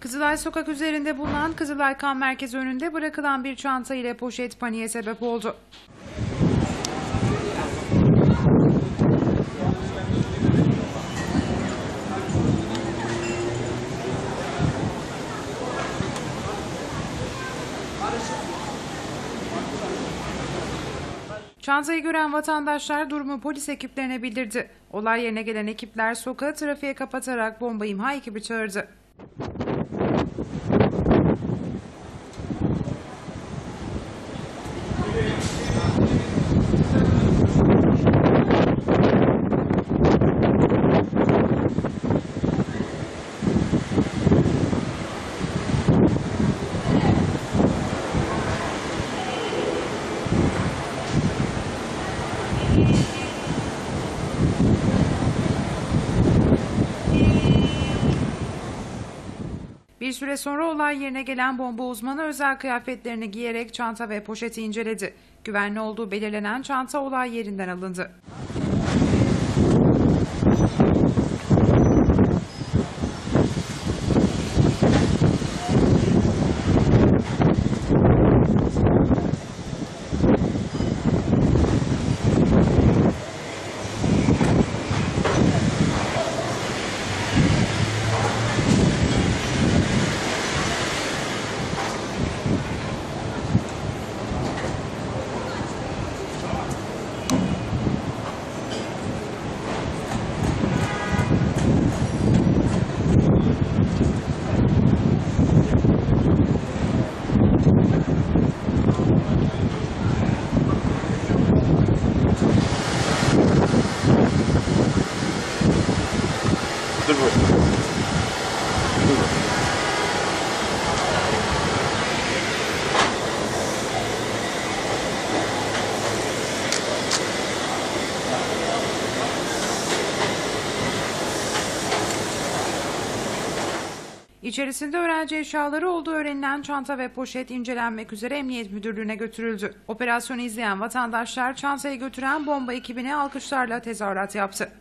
Kızılay Sokak üzerinde bulunan Kızılay Kan Merkezi önünde bırakılan bir çanta ile poşet paniğe sebep oldu. Çantayı gören vatandaşlar durumu polis ekiplerine bildirdi. Olay yerine gelen ekipler sokağı trafiğe kapatarak bomba imha ekibi çağırdı. Bir süre sonra olay yerine gelen bomba uzmanı özel kıyafetlerini giyerek çanta ve poşeti inceledi. Güvenli olduğu belirlenen çanta olay yerinden alındı. İçerisinde öğrenci eşyaları olduğu öğrenilen çanta ve poşet incelenmek üzere Emniyet Müdürlüğü'ne götürüldü. Operasyonu izleyen vatandaşlar çantayı götüren bomba ekibine alkışlarla tezahürat yaptı.